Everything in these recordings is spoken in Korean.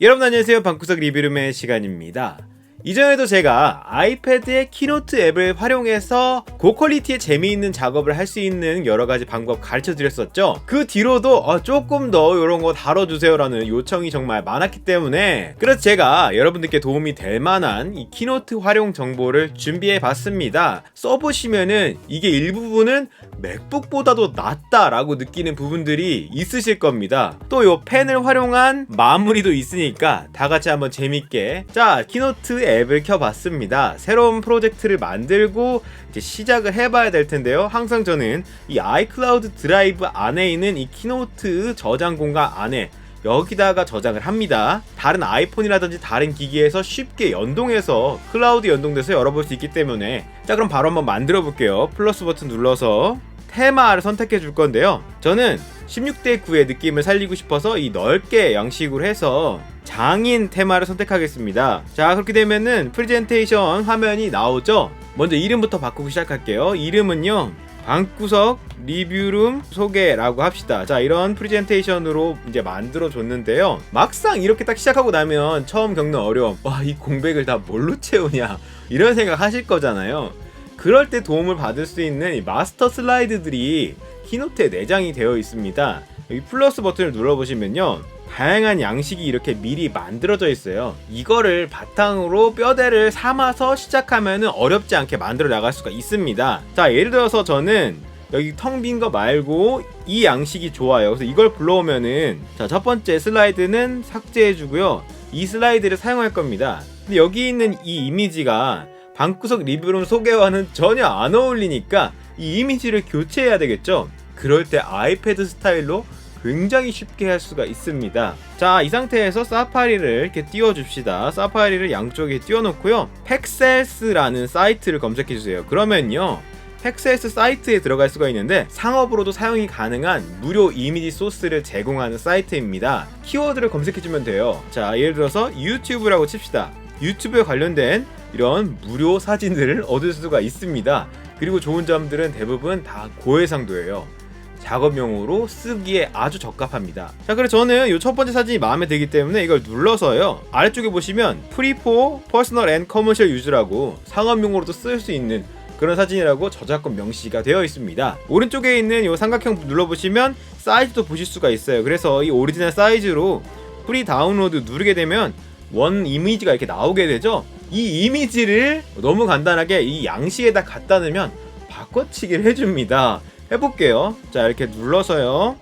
여러분 안녕하세요. 방구석 리뷰룸의 시간입니다 이전에도 제가 아이패드의 키노트 앱을 활용해서 고퀄리티의 재미있는 작업을 할 수 있는 여러 가지 방법 가르쳐 드렸었죠. 그 뒤로도 어, 조금 더 이런 거 다뤄주세요 라는 요청이 정말 많았기 때문에 그래서 제가 여러분들께 도움이 될 만한 이 키노트 활용 정보를 준비해 봤습니다. 써보시면은 이게 일부분은 맥북보다도 낫다 라고 느끼는 부분들이 있으실 겁니다. 또이 펜을 활용한 마무리도 있으니까 다 같이 한번 재밌게 자 키노트 앱을 켜봤습니다. 새로운 프로젝트를 만들고 이제 시작을 해봐야 될 텐데요. 항상 저는 이 아이클라우드 드라이브 안에 있는 이 키노트 저장 공간 안에 여기다가 저장을 합니다. 다른 아이폰이라든지 다른 기기에서 쉽게 연동해서 클라우드 연동돼서 열어볼 수 있기 때문에 자 그럼 바로 한번 만들어 볼게요. 플러스 버튼 눌러서 테마를 선택해 줄 건데요. 저는 16대 9의 느낌을 살리고 싶어서 이 넓게 양식으로 해서 장인 테마를 선택하겠습니다. 자, 그렇게 되면은 프레젠테이션 화면이 나오죠? 먼저 이름부터 바꾸고 시작할게요. 이름은요. 방구석 리뷰룸 소개라고 합시다. 자, 이런 프레젠테이션으로 이제 만들어 줬는데요. 막상 이렇게 딱 시작하고 나면 처음 겪는 어려움. 와, 이 공백을 다 뭘로 채우냐. 이런 생각 하실 거잖아요. 그럴 때 도움을 받을 수 있는 이 마스터 슬라이드들이 키노트에 내장이 되어 있습니다. 여기 플러스 버튼을 눌러보시면요. 다양한 양식이 이렇게 미리 만들어져 있어요. 이거를 바탕으로 뼈대를 삼아서 시작하면 어렵지 않게 만들어 나갈 수가 있습니다. 자, 예를 들어서 저는 여기 텅 빈 거 말고 이 양식이 좋아요. 그래서 이걸 불러오면은 자, 첫 번째 슬라이드는 삭제해 주고요. 이 슬라이드를 사용할 겁니다. 근데 여기 있는 이 이미지가 방구석 리뷰룸 소개와는 전혀 안 어울리니까 이 이미지를 교체해야 되겠죠? 그럴 때 아이패드 스타일로 굉장히 쉽게 할 수가 있습니다. 자, 이 상태에서 사파리를 이렇게 띄워줍시다. 사파리를 양쪽에 띄워놓고요. 팩셀스라는 사이트를 검색해주세요. 그러면요. 팩셀스 사이트에 들어갈 수가 있는데 상업으로도 사용이 가능한 무료 이미지 소스를 제공하는 사이트입니다. 키워드를 검색해주면 돼요. 자, 예를 들어서 유튜브라고 칩시다. 유튜브에 관련된 이런 무료 사진들을 얻을 수가 있습니다. 그리고 좋은 점들은 대부분 다 고해상도예요. 작업용으로 쓰기에 아주 적합합니다. 자, 그래서 저는 이 첫 번째 사진이 마음에 들기 때문에 이걸 눌러서요. 아래쪽에 보시면 프리포 퍼스널 앤 커머셜 유즈라고 상업용으로도 쓸 수 있는 그런 사진이라고 저작권 명시가 되어 있습니다. 오른쪽에 있는 이 삼각형 눌러보시면 사이즈도 보실 수가 있어요. 그래서 이 오리지널 사이즈로 프리 다운로드 누르게 되면 원 이미지가 이렇게 나오게 되죠. 이 이미지를 너무 간단하게 이 양식에다 갖다 넣으면 바꿔치기를 해줍니다. 해볼게요. 자, 이렇게 눌러서요.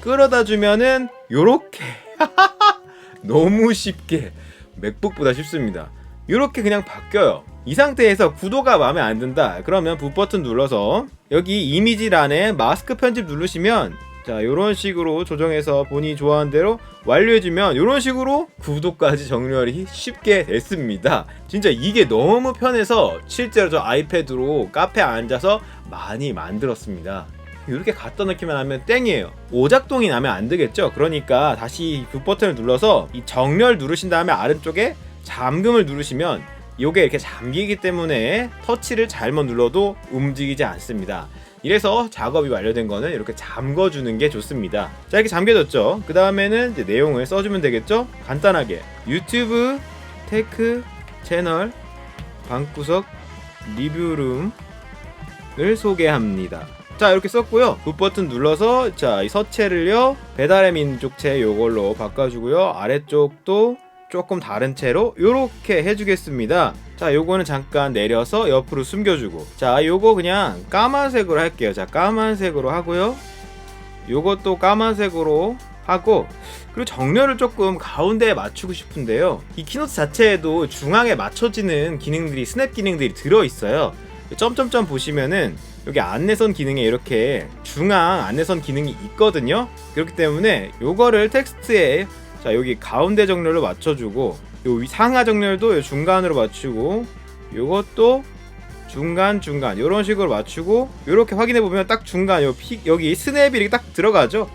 끌어다 주면은 요렇게 너무 쉽게 맥북보다 쉽습니다. 요렇게 그냥 바뀌어요. 이 상태에서 구도가 마음에 안 든다. 그러면 부 버튼 눌러서 여기 이미지란에 마스크 편집 누르시면 자 이런 식으로 조정해서 본인이 좋아하는 대로 완료해주면 이런 식으로 구도까지 정렬이 쉽게 됐습니다. 진짜 이게 너무 편해서 실제로 저 아이패드로 카페에 앉아서 많이 만들었습니다. 이렇게 갖다 넣기만 하면 땡이에요. 오작동이 나면 안 되겠죠? 그러니까 다시 그 버튼을 눌러서 이 정렬 누르신 다음에 아래쪽에 잠금을 누르시면 이게 이렇게 잠기기 때문에 터치를 잘못 눌러도 움직이지 않습니다 이래서 작업이 완료된 거는 이렇게 잠궈주는 게 좋습니다. 자, 이렇게 잠겨졌죠? 그 다음에는 이제 내용을 써주면 되겠죠? 간단하게. 유튜브 테크 채널 방구석 리뷰룸을 소개합니다. 자 이렇게 썼고요 굿 버튼 눌러서 자 이 서체를요 배달의 민족체 요걸로 바꿔주고요 아래쪽도 조금 다른 채로 이렇게 해주겠습니다. 자 요거는 잠깐 내려서 옆으로 숨겨주고. 자 요거 그냥 까만색으로 할게요. 자 까만색으로 하고요. 요것도 까만색으로 하고. 그리고 정렬을 조금 가운데에 맞추고 싶은데요. 이 키노트 자체에도 중앙에 맞춰지는 기능들이 스냅 기능들이 들어있어요. 점점점 보시면은 여기 안내선 기능에 이렇게 중앙 안내선 기능이 있거든요. 그렇기 때문에 요거를 텍스트에 자 여기 가운데 정렬로 맞춰주고 요 상하 정렬도 요 중간으로 맞추고 요것도 중간 중간 이런 식으로 맞추고 이렇게 확인해 보면 딱 중간 요 피, 여기 스냅이 이렇게 딱 들어가죠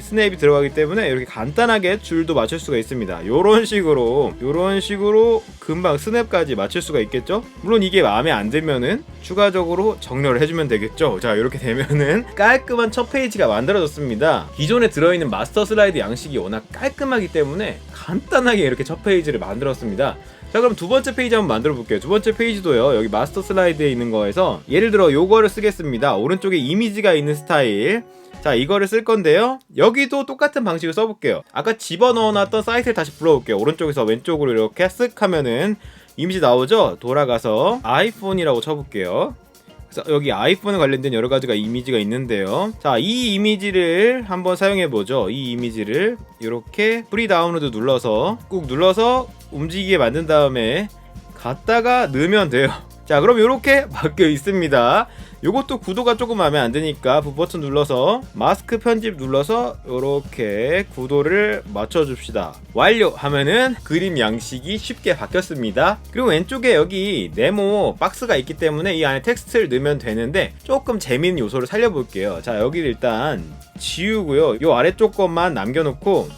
스냅이 들어가기 때문에 이렇게 간단하게 줄도 맞출 수가 있습니다. 요런 식으로 요런 식으로 금방 스냅까지 맞출 수가 있겠죠? 물론 이게 마음에 안 들면은 추가적으로 정렬을 해주면 되겠죠. 자 이렇게 되면은 깔끔한 첫 페이지가 만들어졌습니다. 기존에 들어있는 마스터 슬라이드 양식이 워낙 깔끔하기 때문에 간단하게 이렇게 첫 페이지를 만들었습니다. 자 그럼 두 번째 페이지 한번 만들어 볼게요. 두 번째 페이지도요. 여기 마스터 슬라이드에 있는 거에서 예를 들어 요거를 쓰겠습니다. 오른쪽에 이미지가 있는 스타일. 자 이거를 쓸 건데요. 여기도 똑같은 방식을 써볼게요. 아까 집어넣어놨던 사이트를 다시 불러볼게요. 오른쪽에서 왼쪽으로 이렇게 쓱 하면은 이미지 나오죠? 돌아가서 아이폰이라고 쳐볼게요 여기 아이폰에 관련된 여러 가지가 이미지가 있는데요. 자, 이 이미지를 한번 사용해 보죠. 이 이미지를 이렇게 프리 다운로드 눌러서 꾹 눌러서 움직이게 만든 다음에 갖다가 넣으면 돼요. 자, 그럼 이렇게 바뀌어 있습니다. 요것도 구도가 조금 마음에 안 드니까 부 버튼 눌러서 마스크 편집 눌러서 이렇게 구도를 맞춰줍시다. 완료 하면은 그림 양식이 쉽게 바뀌었습니다. 그리고 왼쪽에 여기 네모 박스가 있기 때문에 이 안에 텍스트를 넣으면 되는데 조금 재미있는 요소를 살려볼게요. 자 여기를 일단 지우고요. 요 아래쪽 것만 남겨놓고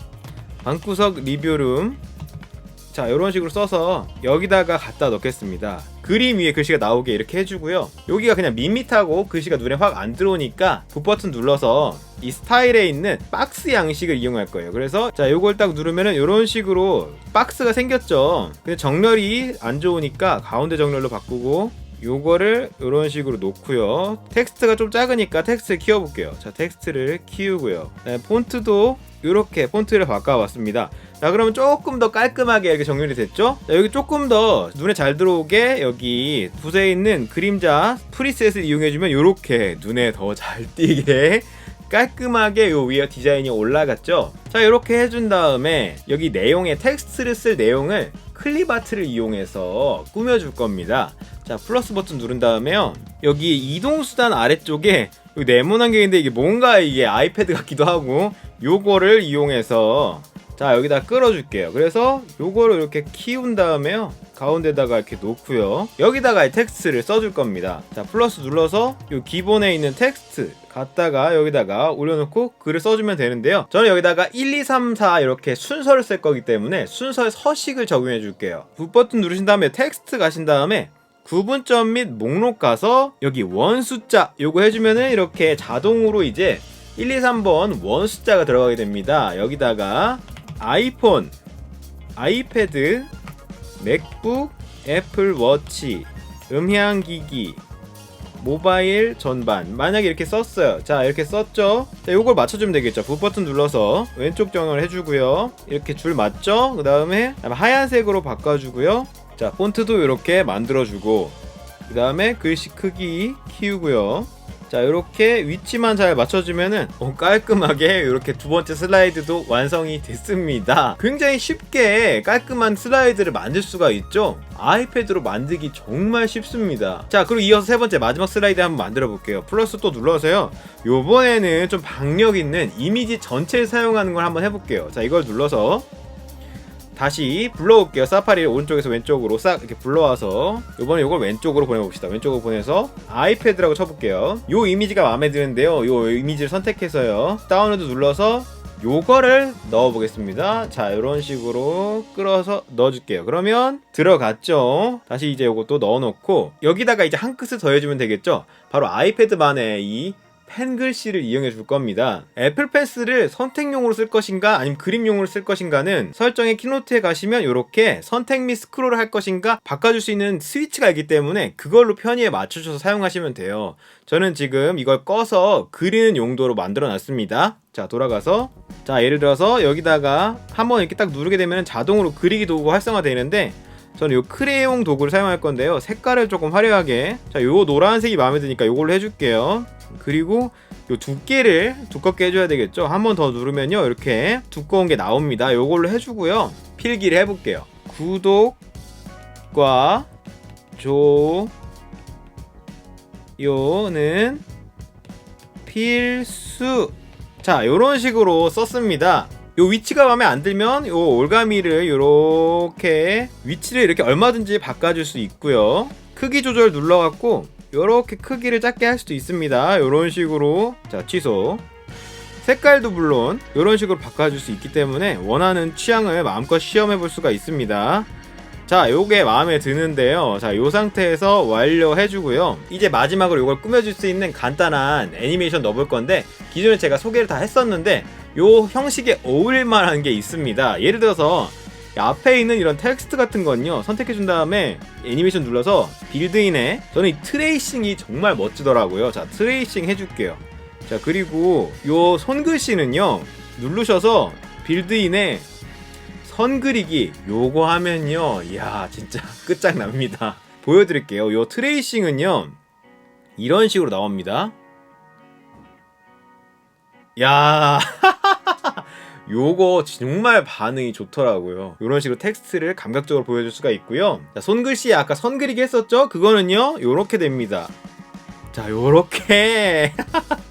방구석 리뷰룸 자 이런 식으로 써서 여기다가 갖다 넣겠습니다 그림 위에 글씨가 나오게 이렇게 해주고요. 여기가 그냥 밋밋하고 글씨가 눈에 확 안 들어오니까 붓 버튼 눌러서 이 스타일에 있는 박스 양식을 이용할 거예요. 그래서 자 요걸 딱 누르면은 이런 식으로 박스가 생겼죠. 근데 정렬이 안 좋으니까 가운데 정렬로 바꾸고 요거를 이런 식으로 놓고요. 텍스트가 좀 작으니까 텍스트를 키워볼게요. 자 텍스트를 키우고요. 네, 폰트도 이렇게 폰트를 바꿔봤습니다 자 그러면 조금 더 깔끔하게 이렇게 정렬이 됐죠? 자, 여기 조금 더 눈에 잘 들어오게 여기 붓에 있는 그림자 프리셋을 이용해주면 이렇게 눈에 더 잘 띄게 깔끔하게 요 위에 디자인이 올라갔죠? 자 이렇게 해준 다음에 여기 내용에 텍스트를 쓸 내용을 클립아트를 이용해서 꾸며줄 겁니다. 자 플러스 버튼 누른 다음에요. 여기 이동수단 아래쪽에 네모난 게 있는데 이게 뭔가 이게 아이패드 같기도 하고 요거를 이용해서 자 여기다 끌어줄게요. 그래서 요거를 이렇게 키운 다음에요. 가운데다가 이렇게 놓고요. 여기다가 텍스트를 써줄 겁니다. 자 플러스 눌러서 요 기본에 있는 텍스트 갖다가 여기다가 올려놓고 글을 써주면 되는데요. 저는 여기다가 1, 2, 3, 4 이렇게 순서를 쓸 거기 때문에 순서의 서식을 적용해 줄게요. 붓 버튼 누르신 다음에 텍스트 가신 다음에 구분점 및 목록 가서 여기 원 숫자 요거 해주면은 이렇게 자동으로 이제 1, 2, 3번 원 숫자가 들어가게 됩니다. 여기다가 아이폰, 아이패드, 맥북, 애플워치, 음향기기, 모바일 전반. 만약에 이렇게 썼어요. 자 이렇게 썼죠? 자 요걸 맞춰주면 되겠죠. 붓 버튼 눌러서 왼쪽 정을 해주고요. 이렇게 줄 맞죠? 그 다음에 하얀색으로 바꿔주고요. 자 폰트도 이렇게 만들어주고 그 다음에 글씨 크기 키우고요 자 이렇게 위치만 잘 맞춰주면은 어, 깔끔하게 이렇게 두 번째 슬라이드도 완성이 됐습니다. 굉장히 쉽게 깔끔한 슬라이드를 만들 수가 있죠? 아이패드로 만들기 정말 쉽습니다. 자 그리고 이어서 세 번째 마지막 슬라이드 한번 만들어 볼게요. 플러스 또 눌러서요. 요번에는 좀 박력 있는 이미지 전체를 사용하는 걸 한번 해볼게요. 자 이걸 눌러서 다시 불러올게요. 사파리를 오른쪽에서 왼쪽으로 싹 이렇게 불러와서 이번에 이걸 왼쪽으로 보내봅시다. 왼쪽으로 보내서 아이패드라고 쳐볼게요. 요 이미지가 마음에 드는데요. 요 이미지를 선택해서요. 다운로드 눌러서 요거를 넣어보겠습니다. 자, 이런 식으로 끌어서 넣어줄게요. 그러면 들어갔죠. 다시 이제 요것도 넣어놓고 여기다가 이제 한 끗을 더해주면 되겠죠. 바로 아이패드만의 이 펜글씨를 이용해 줄 겁니다. 애플 펜슬을 선택용으로 쓸 것인가 아니면 그림용으로 쓸 것인가는 설정의 키노트에 가시면 이렇게 선택 및 스크롤을 할 것인가 바꿔줄 수 있는 스위치가 있기 때문에 그걸로 편의에 맞추셔서 사용하시면 돼요. 저는 지금 이걸 꺼서 그리는 용도로 만들어 놨습니다. 자 돌아가서 자 예를 들어서 여기다가 한번 이렇게 딱 누르게 되면 자동으로 그리기 도구 활성화 되는데 저는 이 크레용 도구를 사용할 건데요. 색깔을 조금 화려하게. 자 요 노란색이 마음에 드니까 이걸로 해줄게요. 그리고 요 두께를 두껍게 해줘야 되겠죠? 한 번 더 누르면요 이렇게 두꺼운 게 나옵니다. 요걸로 해주고요. 필기를 해볼게요. 구독과 좋요는 필수. 자 요런 식으로 썼습니다 요 위치가 마음에 안 들면 요 올가미를 요렇게 위치를 이렇게 얼마든지 바꿔줄 수 있고요 크기 조절 눌러갖고 이렇게 크기를 작게 할 수도 있습니다. 이런 식으로 자 취소 색깔도 물론 이런 식으로 바꿔줄 수 있기 때문에 원하는 취향을 마음껏 시험해 볼 수가 있습니다. 자, 요게 마음에 드는데요. 자, 요 상태에서 완료해 주고요. 이제 마지막으로 요걸 꾸며줄 수 있는 간단한 애니메이션 넣어볼 건데, 기존에 제가 소개를 다 했었는데, 요 형식에 어울릴만한 게 있습니다. 예를 들어서, 이 앞에 있는 이런 텍스트 같은 건요, 선택해 준 다음에 애니메이션 눌러서 빌드인에, 저는 이 트레이싱이 정말 멋지더라고요. 자, 트레이싱 해줄게요. 자, 그리고 요 손글씨는요, 누르셔서 빌드인에 선 그리기 요거 하면요 이야 진짜 끝장납니다 보여드릴게요 요 트레이싱은요 이런 식으로 나옵니다 야 요거 정말 반응이 좋더라고요. 이런 식으로 텍스트를 감각적으로 보여줄 수가 있고요. 자, 손글씨에 아까 선 그리기 했었죠? 그거는요 요렇게 됩니다. 자 요렇게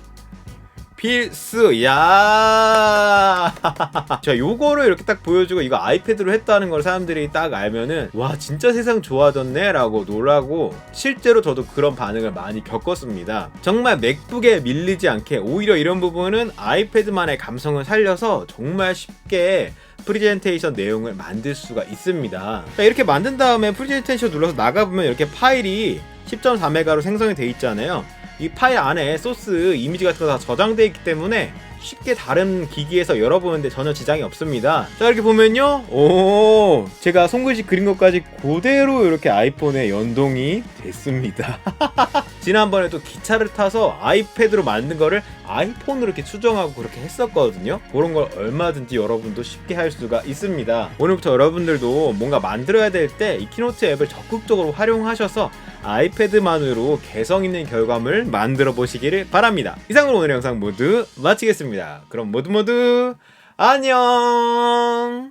필수 야. 자, 요거를 이렇게 딱 보여주고 이거 아이패드로 했다는 걸 사람들이 딱 알면은 와 진짜 세상 좋아졌네 라고 놀라고 실제로 저도 그런 반응을 많이 겪었습니다. 정말 맥북에 밀리지 않게 오히려 이런 부분은 아이패드만의 감성을 살려서 정말 쉽게 프리젠테이션 내용을 만들 수가 있습니다. 자, 이렇게 만든 다음에 프리젠테이션 눌러서 나가보면 이렇게 파일이 10.4메가로 생성이 돼 있잖아요. 이 파일 안에 소스 이미지 같은 거 다 저장되어 있기 때문에 쉽게 다른 기기에서 열어보는데 전혀 지장이 없습니다. 자 이렇게 보면요, 오 제가 손글씨 그린 것까지 그대로 이렇게 아이폰에 연동이 됐습니다. 지난번에 또 기차를 타서 아이패드로 만든 거를 아이폰으로 이렇게 수정하고 그렇게 했었거든요. 그런 걸 얼마든지 여러분도 쉽게 할 수가 있습니다. 오늘부터 여러분들도 뭔가 만들어야 될 때 이 키노트 앱을 적극적으로 활용하셔서 아이패드만으로 개성 있는 결과물 만들어 보시기를 바랍니다. 이상으로 오늘 영상 모두 마치 겠습니다. 그럼 모두 모두 안녕!